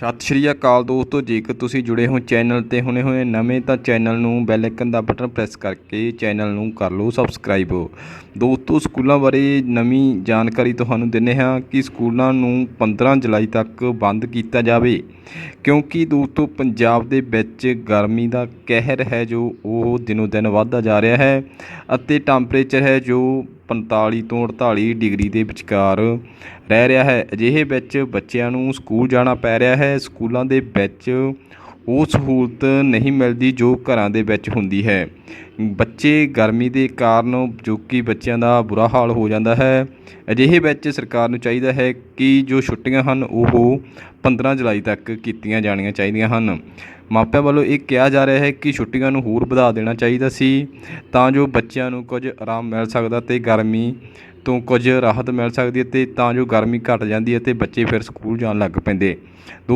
ਸਤਿ ਸ਼੍ਰੀ ਅਕਾਲ ਦੋਸਤੋ, ਜੇਕਰ ਤੁਸੀਂ ਜੁੜੇ ਹੋ ਚੈਨਲ ਤੇ ਹੁਣੇ ਹੋਏ ਨਵੇਂ, ਤਾਂ ਚੈਨਲ ਨੂੰ ਬੈਲ ਆਈਕਨ ਦਾ ਬਟਨ ਪ੍ਰੈਸ ਕਰਕੇ ਚੈਨਲ ਨੂੰ ਕਰ ਲਓ ਸਬਸਕ੍ਰਾਈਬ। ਦੋਸਤੋ, ਸਕੂਲਾਂ ਬਾਰੇ ਨਵੀਂ ਜਾਣਕਾਰੀ ਤੁਹਾਨੂੰ ਦਿੰਦੇ ਹਾਂ ਕਿ ਸਕੂਲਾਂ ਨੂੰ 15 ਜੁਲਾਈ ਤੱਕ ਬੰਦ ਕੀਤਾ ਜਾਵੇ। ਕਿਉਂਕਿ ਦੋਸਤੋ, ਪੰਜਾਬ ਦੇ ਵਿੱਚ ਗਰਮੀ ਦਾ ਕਹਿਰ ਹੈ ਜੋ ਉਹ ਦਿਨੋ ਦਿਨ ਵੱਧਦਾ ਜਾ ਰਿਹਾ ਹੈ ਅਤੇ ਟੈਂਪਰੇਚਰ ਹੈ ਜੋ 45 ਤੋਂ 48 ਡਿਗਰੀ ਦੇ ਵਿਚਕਾਰ ਰਹਿ ਰਿਹਾ ਹੈ। ਅਜਿਹੇ ਵਿੱਚ ਬੱਚਿਆਂ ਨੂੰ ਸਕੂਲ ਜਾਣਾ ਪੈ ਰਿਹਾ ਹੈ। ਸਕੂਲਾਂ ਦੇ ਵਿੱਚ ਉਹ ਸਹੂਲਤ ਨਹੀਂ ਮਿਲਦੀ ਜੋ ਘਰਾਂ ਦੇ ਵਿੱਚ ਹੁੰਦੀ ਹੈ। ਬੱਚੇ ਗਰਮੀ ਦੇ ਕਾਰਨ ਜੋ ਕਿ ਬੱਚਿਆਂ ਦਾ ਬੁਰਾ ਹਾਲ ਹੋ ਜਾਂਦਾ ਹੈ। ਅਜਿਹੇ ਵਿੱਚ ਸਰਕਾਰ ਨੂੰ ਚਾਹੀਦਾ ਹੈ ਕਿ ਜੋ ਛੁੱਟੀਆਂ ਹਨ, ਉਹ 15 ਜੁਲਾਈ ਤੱਕ ਕੀਤੀਆਂ ਜਾਣੀਆਂ ਚਾਹੀਦੀਆਂ ਹਨ। ਮਾਪਿਆਂ ਵੱਲੋਂ ਇਹ ਕਿਹਾ ਜਾ ਰਿਹਾ ਹੈ ਕਿ ਛੁੱਟੀਆਂ ਨੂੰ ਹੋਰ ਵਧਾ ਦੇਣਾ ਚਾਹੀਦਾ ਸੀ, ਤਾਂ ਜੋ ਬੱਚਿਆਂ ਨੂੰ ਕੁਝ ਆਰਾਮ ਮਿਲ ਸਕਦਾ ਤੇ ਗਰਮੀ ਤੋਂ ਕੁਝ ਰਾਹਤ ਮਿਲ ਸਕਦੀ ਹੈ ਤੇ ਤਾਂ ਜੋ ਗਰਮੀ ਘਟ ਜਾਂਦੀ ਹੈ ਤੇ ਬੱਚੇ ਫਿਰ ਸਕੂਲ ਜਾਣ ਲੱਗ ਪੈਂਦੇ।